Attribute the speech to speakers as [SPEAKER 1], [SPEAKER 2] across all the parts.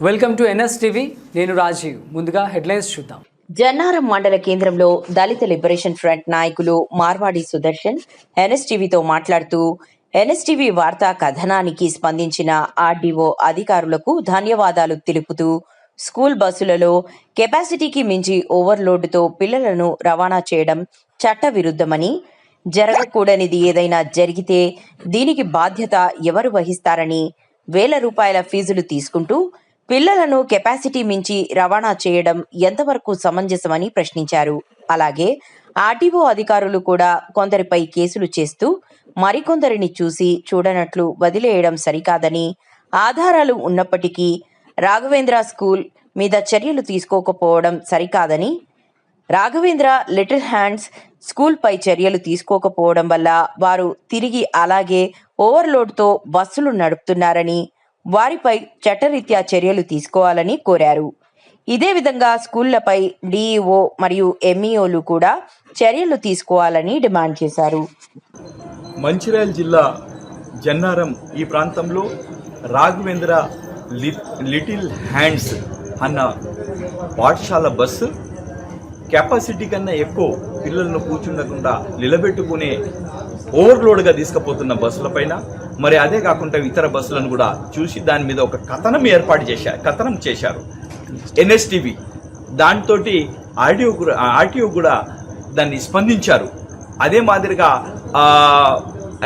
[SPEAKER 1] Welcome to NS TV. నేను రాజీవ్. ముందుగా headlines చూద్దాం.
[SPEAKER 2] జన్నారం మండల కేంద్రంలో దళిత లిబరేషన్ ఫ్రంట్ నాయకులు మార్వాడి సుదర్శన్ ఎన్ఎస్టీవీతో మాట్లాడుతూ ఎన్ఎస్టీవీ వార్తా కథనానికి స్పందించిన ఆర్డీఓ అధికారులకు ధన్యవాదాలు తెలుపుతూ స్కూల్ బస్సులలో కెపాసిటీకి మించి ఓవర్లోడ్తో పిల్లలను రవాణా చేయడం చట్టవిరుద్ధమని జరగకూడనిది ఏదైనా జరిగితే దీనికి బాధ్యత ఎవరు వహిస్తారని వేల రూపాయల ఫీజులు తీసుకుంటూ పిల్లలను కెపాసిటీ మించి రవాణా చేయడం ఎంతవరకు సమంజసమని ప్రశ్నించారు. అలాగే ఆర్టీఓ అధికారులు కూడా కొందరిపై కేసులు చేస్తూ మరికొందరిని చూసి చూడనట్లు వదిలేయడం సరికాదని ఆధారాలు ఉన్నప్పటికీ రాఘవేంద్ర స్కూల్ మీద చర్యలు తీసుకోకపోవడం సరికాదని రాఘవేంద్ర లిటిల్ హ్యాండ్స్ స్కూల్పై చర్యలు తీసుకోకపోవడం వల్ల వారు తిరిగి అలాగే ఓవర్లోడ్తో బస్సులు నడుపుతున్నారని వారిపై చట్టరీత్యా చర్యలు తీసుకోవాలని కోరారు. ఇదే విధంగా స్కూళ్ళపై డీఈఓ మరియు ఎంఈఓలు కూడా చర్యలు తీసుకోవాలని డిమాండ్ చేశారు.
[SPEAKER 3] మంచిర్యాల జిల్లా జన్నారం ఈ ప్రాంతంలో రాఘవేంద్ర లి- లిటిల్ హ్యాండ్స్ అన్న పాఠశాల బస్సు కెపాసిటీ కన్నా ఎక్కువ పిల్లలను కూర్చుండకుండా నిలబెట్టుకునే ఓవర్లోడ్గా తీసుకుపోతున్న బస్సులపైన మరి అదే కాకుండా ఇతర బస్సులను కూడా చూసి దాని మీద ఒక కథనం ఏర్పాటు చేశారు కథనం చేశారు. ఎన్ఎస్టీవీ. దాంతో ఆర్టీఓ ఆర్టీఓ కూడా దాన్ని స్పందించారు. అదే మాదిరిగా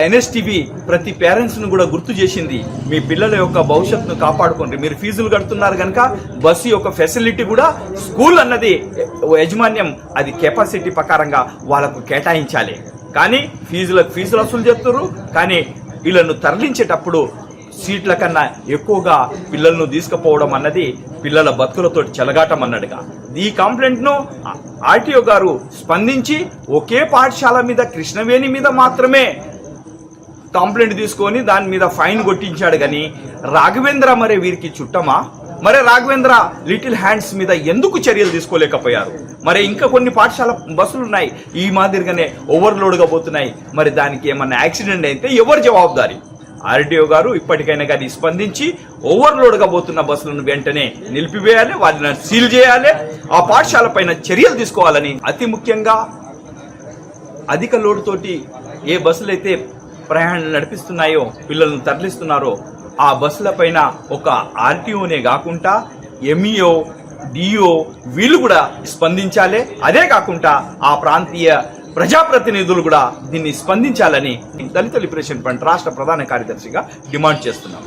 [SPEAKER 3] ఎన్ఎస్టీవీ ప్రతి పేరెంట్స్ను కూడా గుర్తు చేసింది మీ పిల్లల యొక్క భవిష్యత్తును కాపాడుకోండి. మీరు ఫీజులు కడుతున్నారు కనుక బస్సు యొక్క ఫెసిలిటీ కూడా స్కూల్ అన్నది యజమాన్యం అది కెపాసిటీ ప్రకారంగా వాళ్ళకు కేటాయించాలి. కానీ ఫీజులకు ఫీజులు వసూలు చేస్తున్నారు కానీ వీళ్ళను తరలించేటప్పుడు సీట్ల కన్నా ఎక్కువగా పిల్లలను తీసుకుపోవడం అన్నది పిల్లల బతుకులతో చెలగాటం అన్నట్టుగా ఈ కంప్లైంట్ను ఆర్టీఓ గారు స్పందించి ఒకే పాఠశాల మీద కృష్ణవేణి మీద మాత్రమే కంప్లైంట్ తీసుకొని దాని మీద ఫైన్ కొట్టించాడు కానీ రాఘవేంద్ర మరి వీరికి చుట్టమా? మరి రాఘవేంద్ర లిటిల్ హ్యాండ్స్ మీద ఎందుకు చర్యలు తీసుకోలేకపోయారు? మరి ఇంకా కొన్ని పాఠశాల బస్సులు ఉన్నాయి. ఈ మాదిరిగానే ఓవర్లోడ్గా పోతున్నాయి. మరి దానికి ఏమన్నా యాక్సిడెంట్ అయితే ఎవరు జవాబుదారి? ఆర్డీఓ గారు ఇప్పటికైనా కానీ స్పందించి ఓవర్లోడ్గా పోతున్న బస్సులను వెంటనే నిలిపివేయాలి వాటిని సీల్ చేయాలి ఆ పాఠశాల పైన చర్యలు తీసుకోవాలని అతి ముఖ్యంగా అధిక లోడ్ తోటి ఏ బస్సులు అయితే ప్రయాణం నడిపిస్తున్నాయో పిల్లలను తరలిస్తున్నారో ఆ బస్సుల పైన ఒక ఆర్టీఓనే కాకుండా ఎంఈఓ డిఓ వీళ్ళు కూడా స్పందించాలి. అదే కాకుండా ఆ ప్రాంతీయ ప్రజాప్రతినిధులు కూడా దీన్ని స్పందించాలని దళిత లిబరేషన్ ఫ్రంట్ రాష్ట్ర ప్రధాన కార్యదర్శిగా డిమాండ్ చేస్తున్నాం.